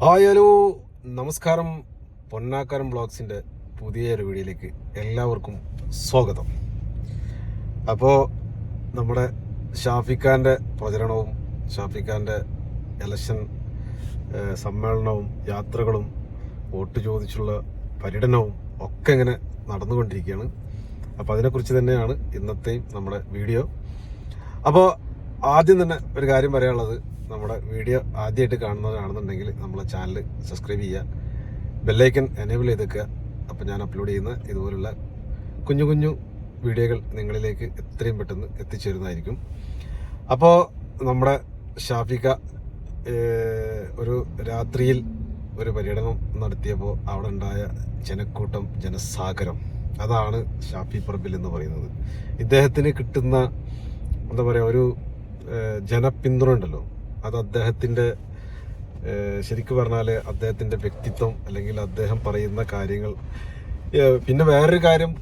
Hi hello. നമസ്കാരം. പൊന്നാക്കാരം ബ്ലോഗ്സിന്റെ പുതിയൊരു വീഡിയോയിലേക്ക് എല്ലാവർക്കും സ്വാഗതം. അപ്പോൾ നമ്മുടെ ഷാഫിഖാന്റെ പ്രചരണവും ഷാഫിഖാന്റെ ഇലക്ഷൻ സമ്മേളനവും യാത്രകളും വോട്ട് ചോദിച്ചുള്ള പര്യടനവും ഒക്കെ ഇങ്ങനെ നടന്നുകൊണ്ടിരിക്കുകയാണ്. അപ്പോൾ അതിനെക്കുറിച്ച് തന്നെയാണ് ഇന്നത്തെയും നമ്മുടെ വീഡിയോ. അപ്പോൾ ആദ്യം തന്നെ ഒരു കാര്യം പറയാനുള്ളത്. നമ്മുടെ വീഡിയോ ആദ്യമായിട്ട് കാണുന്നവരാണെന്നുണ്ടെങ്കിൽ നമ്മളെ ചാനൽ സബ്സ്ക്രൈബ് ചെയ്യുക ബെല്ലൈക്കൻ എനേബിൾ ചെയ്തേക്കുക. അപ്പോൾ ഞാൻ അപ്ലോഡ് ചെയ്യുന്ന ഇതുപോലുള്ള കുഞ്ഞു കുഞ്ഞു വീഡിയോകൾ നിങ്ങളിലേക്ക് എത്രയും പെട്ടെന്ന് എത്തിച്ചേരുന്നതായിരിക്കും. അപ്പോൾ നമ്മുടെ ഷാഫിക ഒരു രാത്രിയിൽ ഒരു പര്യടനം നടത്തിയപ്പോൾ അവിടെ ഉണ്ടായ ജനക്കൂട്ടം ജനസാഗരം അതാണ് ഷാഫി പറമ്പിൽ എന്ന് പറയുന്നത്. ഇദ്ദേഹത്തിന് കിട്ടുന്ന എന്താ പറയുക ഒരു ജനപിന്തുണ ഉണ്ടല്ലോ. അത് അദ്ദേഹത്തിന്റെ ശരിക്കു പറഞ്ഞാൽ അദ്ദേഹത്തിന്റെ വ്യക്തിത്വം അല്ലെങ്കിൽ അദ്ദേഹം പറയുന്ന കാര്യങ്ങൾ. പിന്നെ വേറൊരു കാര്യം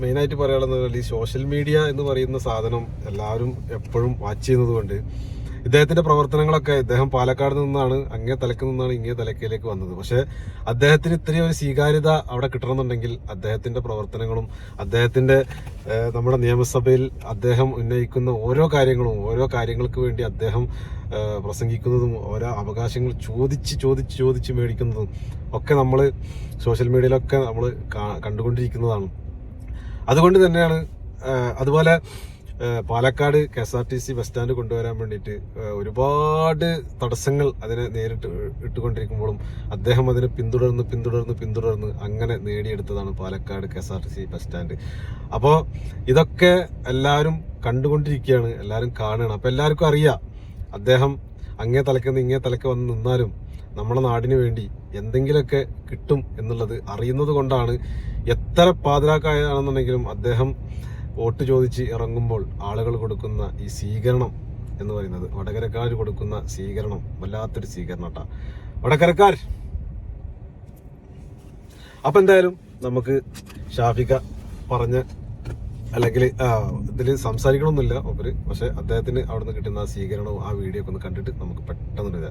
മെയിനായിട്ട് പറയാനുള്ളത് ഈ സോഷ്യൽ മീഡിയ എന്ന് പറയുന്ന സാധനം എല്ലാവരും എപ്പോഴും വാച്ച് ചെയ്യുന്നത് കൊണ്ട് ഇദ്ദേഹത്തിന്റെ പ്രവർത്തനങ്ങളൊക്കെ ഇദ്ദേഹം പാലക്കാട് നിന്നാണ് അങ്ങേ തലക്ക് നിന്നാണ് ഇങ്ങേ തലക്കയിലേക്ക് വന്നത്. പക്ഷെ അദ്ദേഹത്തിന് ഇത്രയും ഒരു സ്വീകാര്യത അവിടെ കിട്ടണമെന്നുണ്ടെങ്കിൽ അദ്ദേഹത്തിന്റെ പ്രവർത്തനങ്ങളും അദ്ദേഹത്തിന്റെ നമ്മുടെ നിയമസഭയിൽ അദ്ദേഹം ഉന്നയിക്കുന്ന ഓരോ കാര്യങ്ങളും ഓരോ കാര്യങ്ങൾക്ക് വേണ്ടി അദ്ദേഹം പ്രസംഗിക്കുന്നതും ഓരോ അവകാശങ്ങൾ ചോദിച്ച് ചോദിച്ച് ചോദിച്ച് മേടിക്കുന്നതും ഒക്കെ നമ്മൾ സോഷ്യൽ മീഡിയയിലൊക്കെ നമ്മൾ കണ്ടുകൊണ്ടിരിക്കുന്നതാണ്. അതുകൊണ്ട് തന്നെയാണ് അതുപോലെ Palakkad K S R T C bus stand കൊണ്ടുവരാൻ വേണ്ടിയിട്ട് ഒരുപാട് തടസ്സങ്ങൾ അതിനെ നേരിട്ട് ഇട്ടുകൊണ്ടിരിക്കുമ്പോഴും അദ്ദേഹം അതിനെ പിന്തുടർന്ന് പിന്തുടർന്ന് പിന്തുടർന്ന് അങ്ങനെ നേടിയെടുത്തതാണ് Palakkad K S R T C bus stand. അപ്പോൾ ഇതൊക്കെ എല്ലാവരും കണ്ടുകൊണ്ടിരിക്കുകയാണ് എല്ലാവരും കാണുകയാണ്. അപ്പോൾ എല്ലാവർക്കും അറിയാം അദ്ദേഹം അങ്ങേ തലക്ക് നിന്ന് ഇങ്ങേ തലക്ക് വന്ന് നിന്നാലും നമ്മുടെ നാടിന് വേണ്ടി എന്തെങ്കിലുമൊക്കെ കിട്ടും എന്നുള്ളത് അറിയുന്നത് കൊണ്ടാണ് എത്ര പാതിരാക്കായാണെന്നുണ്ടെങ്കിലും അദ്ദേഹം വോട്ട് ചോദിച്ച് ഇറങ്ങുമ്പോൾ ആളുകൾ കൊടുക്കുന്ന ഈ സ്വീകരണം എന്ന് പറയുന്നത് വടകരക്കാർ കൊടുക്കുന്ന സ്വീകരണം വല്ലാത്തൊരു സ്വീകരണം വടകരക്കാർ. അപ്പൊ എന്തായാലും നമുക്ക് ഷാഫിക പറഞ്ഞ അല്ലെങ്കിൽ ഇതിൽ സംസാരിക്കണമെന്നില്ല ഒപ്പര് പക്ഷെ അദ്ദേഹത്തിന് അവിടെ നിന്ന് കിട്ടുന്ന ആ സ്വീകരണവും ആ വീഡിയോ ഒക്കെ ഒന്ന് കണ്ടിട്ട് നമുക്ക് പെട്ടെന്ന് ഇത്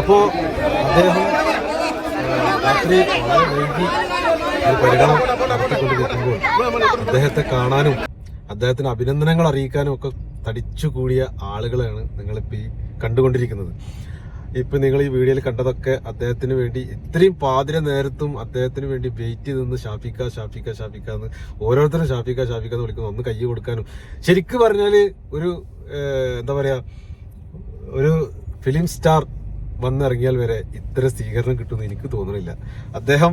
അപ്പോൾ അദ്ദേഹം രാത്രി വളരെ വൈകി ഒരു പരിണാമം നടത്തിക്കൊണ്ടിരിക്കുമ്പോൾ അദ്ദേഹത്തെ കാണാനും അദ്ദേഹത്തിന് അഭിനന്ദനങ്ങൾ അറിയിക്കാനും ഒക്കെ തടിച്ചു കൂടിയ ആളുകളാണ് നിങ്ങളിപ്പോൾ ഈ കണ്ടുകൊണ്ടിരിക്കുന്നത്. ഇപ്പൊ നിങ്ങൾ ഈ വീഡിയോയിൽ കണ്ടതൊക്കെ അദ്ദേഹത്തിന് വേണ്ടി ഇത്രയും പാതിര നേരത്തും അദ്ദേഹത്തിന് വേണ്ടി വെയിറ്റ് ചെയ്ത് നിന്ന് ഷാഫിക്ക ഷാഫിക്ക ഷാഫിക്ക എന്ന് ഓരോരുത്തരും ഷാഫിക്ക ഷാഫിക്ക എന്ന് വിളിക്കുന്നു. ഒന്ന് കൈ കൊടുക്കാനും. ശരിക്കും പറഞ്ഞാൽ ഒരു എന്താ പറയുക ഒരു ഫിലിം സ്റ്റാർ വന്നിറങ്ങിയാൽ വരെ ഇത്ര സ്വീകരണം കിട്ടുമെന്ന് എനിക്ക് തോന്നുന്നില്ല അദ്ദേഹം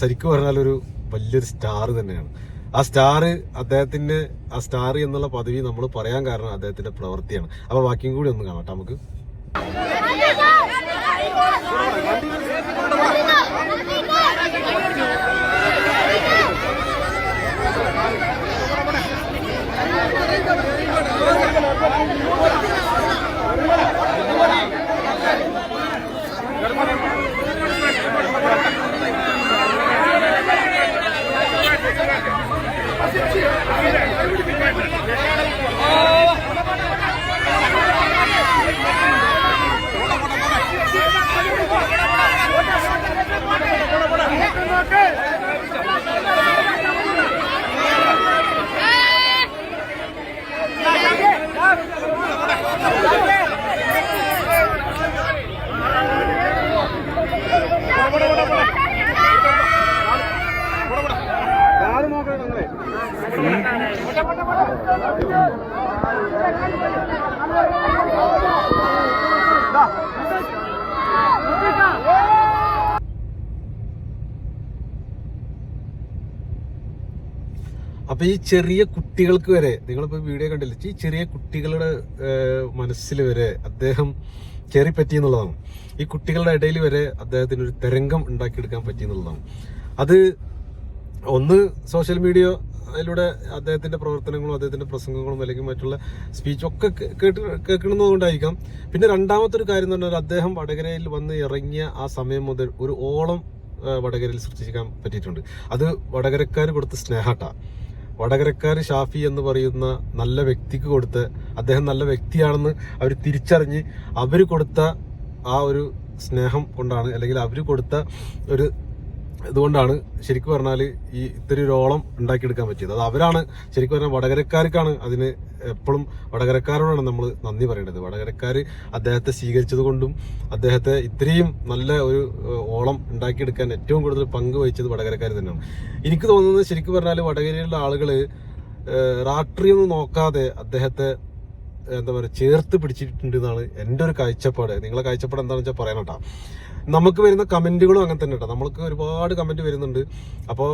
ശരിക്കും പറഞ്ഞാൽ ഒരു വലിയൊരു സ്റ്റാർ തന്നെയാണ്. ആ സ്റ്റാർ അദ്ദേഹത്തിന്റെ ആ സ്റ്റാർ എന്നുള്ള പദവി നമ്മൾ പറയാൻ കാരണം അദ്ദേഹത്തിന്റെ പ്രവൃത്തിയാണ്. അപ്പോൾ ബാക്കിയും കൂടി ഒന്ന് കാണാം ട്ടോ നമുക്ക്. അപ്പൊ ഈ ചെറിയ കുട്ടികൾക്ക് വരെ നിങ്ങളിപ്പോ വീഡിയോ കണ്ടില്ല? ഈ ചെറിയ കുട്ടികളുടെ മനസ്സിൽ വരെ അദ്ദേഹം കയറി പറ്റി എന്നുള്ളതാണ്. ഈ കുട്ടികളുടെ ഇടയിൽ വരെ അദ്ദേഹത്തിന് ഒരു തരംഗം ഉണ്ടാക്കിയെടുക്കാൻ പറ്റി എന്നുള്ളതാണ്. അത് ഒന്ന് സോഷ്യൽ മീഡിയ അതിലൂടെ അദ്ദേഹത്തിന്റെ പ്രവർത്തനങ്ങളും അദ്ദേഹത്തിന്റെ പ്രസംഗങ്ങളും അല്ലെങ്കിൽ മറ്റുള്ള സ്പീച്ചും ഒക്കെ കേട്ട് കേൾക്കണമെന്നുകൊണ്ടായിരിക്കാം പിന്നെ രണ്ടാമത്തെ ഒരു കാര്യം എന്ന് പറഞ്ഞാൽ അദ്ദേഹം വടകരയിൽ വന്ന് ഇറങ്ങിയ ആ സമയം മുതൽ ഒരു ഓളം വടകരയിൽ സൃഷ്ടിക്കാൻ പറ്റിയിട്ടുണ്ട്. അത് വടകരക്കാർ കൊടുത്ത സ്നേഹട്ട. വടകരക്കാർ ഷാഫി എന്ന് പറയുന്ന നല്ല വ്യക്തിക്ക് കൊടുത്ത് അദ്ദേഹം നല്ല വ്യക്തിയാണെന്ന് അവർ തിരിച്ചറിഞ്ഞ് അവർ കൊടുത്ത ആ ഒരു സ്നേഹം കൊണ്ടാണ് അല്ലെങ്കിൽ അവർ കൊടുത്ത ഒരു ഇതുകൊണ്ടാണ് ശരിക്കും പറഞ്ഞാൽ ഈ ഇത്തിരി ഓളം ഉണ്ടാക്കിയെടുക്കാൻ പറ്റിയത്. അത് അവരാണ് ശരിക്കും പറഞ്ഞാൽ വടകരക്കാർക്കാണ് അതിന് എപ്പോഴും വടകരക്കാരോടാണ് നമ്മൾ നന്ദി പറയേണ്ടത് വടകരക്കാർ അദ്ദേഹത്തെ സ്വീകരിച്ചത് കൊണ്ടും അദ്ദേഹത്തെ ഇത്രയും നല്ല ഒരു ഓളം ഉണ്ടാക്കിയെടുക്കാൻ ഏറ്റവും കൂടുതൽ പങ്ക് വഹിച്ചത് വടകരക്കാർ തന്നെയാണ്. എനിക്ക് തോന്നുന്നത് ശരിക്കും പറഞ്ഞാൽ വടകരയിലുള്ള ആളുകൾ ഒന്നും നോക്കാതെ അദ്ദേഹത്തെ എന്താ പറയുക ചേർത്ത് പിടിച്ചിട്ടുണ്ട് എന്നാണ് എന്റെ ഒരു കാഴ്ചപ്പാട്. നിങ്ങളെ കാഴ്ചപ്പാട് എന്താണെന്ന് വെച്ചാൽ പറയണം കേട്ടോ നമുക്ക് വരുന്ന കമന്റുകളും അങ്ങനെ തന്നെ കേട്ടോ നമുക്ക് ഒരുപാട് കമന്റ് വരുന്നുണ്ട്. അപ്പോൾ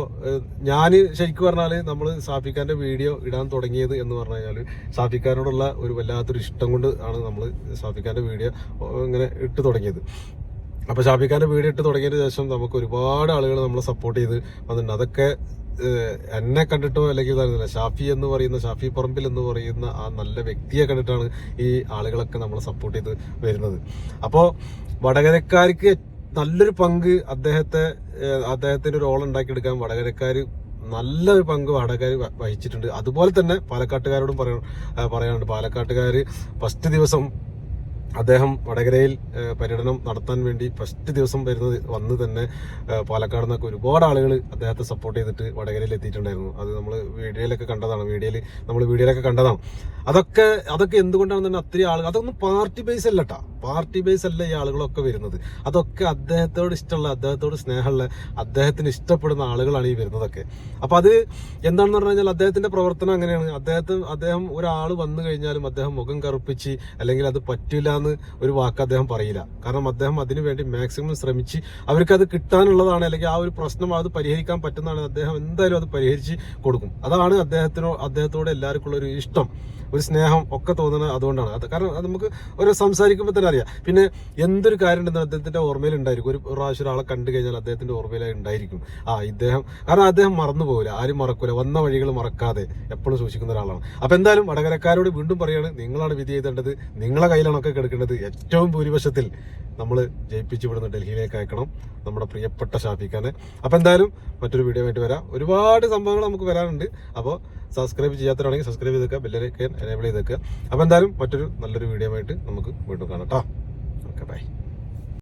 ഞാൻ ശരിക്കും പറഞ്ഞാൽ നമ്മൾ സാഫിക്കാന്റെ വീഡിയോ ഇടാൻ തുടങ്ങിയത് എന്ന് പറഞ്ഞു കഴിഞ്ഞാൽ സാഫിക്കാനോടുള്ള ഒരു വല്ലാത്തൊരു ഇഷ്ടം കൊണ്ട് ആണ് നമ്മൾ സാഫിക്കാന്റെ വീഡിയോ ഇങ്ങനെ ഇട്ട് തുടങ്ങിയത്. അപ്പോൾ ഷാഫിഖാന്റെ വീഡിയോ ഇട്ട് തുടങ്ങിയതിന് ശേഷം നമുക്ക് ഒരുപാട് ആളുകൾ നമ്മളെ സപ്പോർട്ട് ചെയ്ത് വന്നിട്ടുണ്ട്. അതൊക്കെ എന്നെ കണ്ടിട്ടോ അല്ലെങ്കിൽ ഇതായിരുന്നില്ല ഷാഫി എന്ന് പറയുന്ന ഷാഫി പറമ്പിൽ എന്ന് പറയുന്ന ആ നല്ല വ്യക്തിയെ കണ്ടിട്ടാണ് ഈ ആളുകളൊക്കെ നമ്മളെ സപ്പോർട്ട് ചെയ്ത് വരുന്നത്. അപ്പോൾ വടകരക്കാർക്ക് നല്ലൊരു പങ്ക് അദ്ദേഹത്തെ അദ്ദേഹത്തിന്റെ ഒരു ഉണ്ടാക്കിയെടുക്കാൻ വടകരക്കാർ നല്ലൊരു പങ്ക് വടകര വഹിച്ചിട്ടുണ്ട്. അതുപോലെ തന്നെ പാലക്കാട്ടുകാരോടും പറയാൻ പറയാനുണ്ട്. പാലക്കാട്ടുകാർ ഫസ്റ്റ് ദിവസം അദ്ദേഹം വടകരയിൽ പര്യടനം നടത്താൻ വേണ്ടി ഫസ്റ്റ് ദിവസം വരുന്നത് വന്ന് തന്നെ പാലക്കാട് നിന്നൊക്കെ ഒരുപാട് ആളുകൾ അദ്ദേഹത്തെ സപ്പോർട്ട് ചെയ്തിട്ട് വടകരയിൽ എത്തിയിട്ടുണ്ടായിരുന്നു. അത് നമ്മൾ വീഡിയോയിലൊക്കെ കണ്ടതാണ്. വീഡിയോയിൽ നമ്മൾ വീഡിയോയിലൊക്കെ കണ്ടതാണ്. അതൊക്കെ അതൊക്കെ എന്തുകൊണ്ടാണ് തന്നെ അത്രയും ആളുകൾ അതൊന്നും പാർട്ടി ബേസ് അല്ല കേട്ടോ പാർട്ടി ബേസ് അല്ല ഈ ആളുകളൊക്കെ വരുന്നത്. അതൊക്കെ അദ്ദേഹത്തോട് ഇഷ്ടമുള്ള അദ്ദേഹത്തോട് സ്നേഹമുള്ള അദ്ദേഹത്തിന് ഇഷ്ടപ്പെടുന്ന ആളുകളാണ് ഈ വരുന്നതൊക്കെ. അപ്പോൾ അത് എന്താണെന്ന് പറഞ്ഞു കഴിഞ്ഞാൽ അദ്ദേഹത്തിന്റെ പ്രവർത്തനം അങ്ങനെയാണ്. അദ്ദേഹത്തിന് അദ്ദേഹം ഒരാൾ വന്നു കഴിഞ്ഞാലും അദ്ദേഹം മുഖം കറുപ്പിച്ച് അല്ലെങ്കിൽ അത് പറ്റില്ല എന്ന് ഒരു വാക്ക് അദ്ദേഹം പറയില്ല. കാരണം അദ്ദേഹം അതിനു വേണ്ടി മാക്സിമം ശ്രമിച്ച് അവർക്ക് അത് കിട്ടാനുള്ളതാണ് അല്ലെങ്കിൽ ആ ഒരു പ്രശ്നം അത് പരിഹരിക്കാൻ പറ്റുന്നതാണ് അദ്ദേഹം എന്തായാലും അത് പരിഹരിച്ച് കൊടുക്കും. അതാണ് അദ്ദേഹത്തിനോ അദ്ദേഹത്തോട് എല്ലാവർക്കുള്ള ഒരു ഇഷ്ടം. ഒരു സ്നേഹം ഒക്കെ തോന്നുന്നത് അതുകൊണ്ടാണ്. അത് കാരണം അത് നമുക്ക് ഒരു സംസാരിക്കുമ്പോൾ തന്നെ അറിയാം. പിന്നെ എന്തൊരു കാര്യം ഉണ്ടെന്ന് അദ്ദേഹത്തിന്റെ ഓർമ്മയിൽ ഉണ്ടായിരിക്കും. ഒരു പ്രാവശ്യം ഒരാളെ കണ്ടു കഴിഞ്ഞാൽ അദ്ദേഹത്തിന്റെ ഓർമ്മയിൽ ഉണ്ടായിരിക്കും. ആ ഇദ്ദേഹം കാരണം അദ്ദേഹം മറന്നു പോകില്ല ആരും മറക്കൂല. വന്ന വഴികൾ മറക്കാതെ എപ്പോഴും സൂക്ഷിക്കുന്ന ഒരാളാണ്. അപ്പം എന്തായാലും വടകരക്കാരോട് വീണ്ടും പറയുകയാണ് നിങ്ങളാണ് വിധി ചെയ്തേണ്ടത്. നിങ്ങളെ കയ്യിലാണ് ഒക്കെ കിടക്കേണ്ടത്. ഏറ്റവും ഭൂരിപക്ഷത്തിൽ നമ്മൾ ജയിപ്പിച്ച് ഇവിടുന്ന് ഡൽഹിയിലേക്ക് അയക്കണം നമ്മുടെ പ്രിയപ്പെട്ട ഷാഫിഖാനെ. അപ്പോൾ എന്തായാലും മറ്റൊരു വീഡിയോ ആയിട്ട് വരാം. ഒരുപാട് സംഭവങ്ങൾ നമുക്ക് വരാനുണ്ട്. അപ്പോൾ സബ്സ്ക്രൈബ് ചെയ്യാത്തവരാണെങ്കിൽ സബ്സ്ക്രൈബ് ചെയ്തേക്കുക ബെല്ലൈക്കൻ എനേബിൾ ചെയ്തേക്കുക. അപ്പോൾ എന്തായാലും മറ്റൊരു നല്ലൊരു വീഡിയോ ആയിട്ട് നമുക്ക് വീണ്ടും കാണാം കേട്ടോ ഓക്കെ ബൈ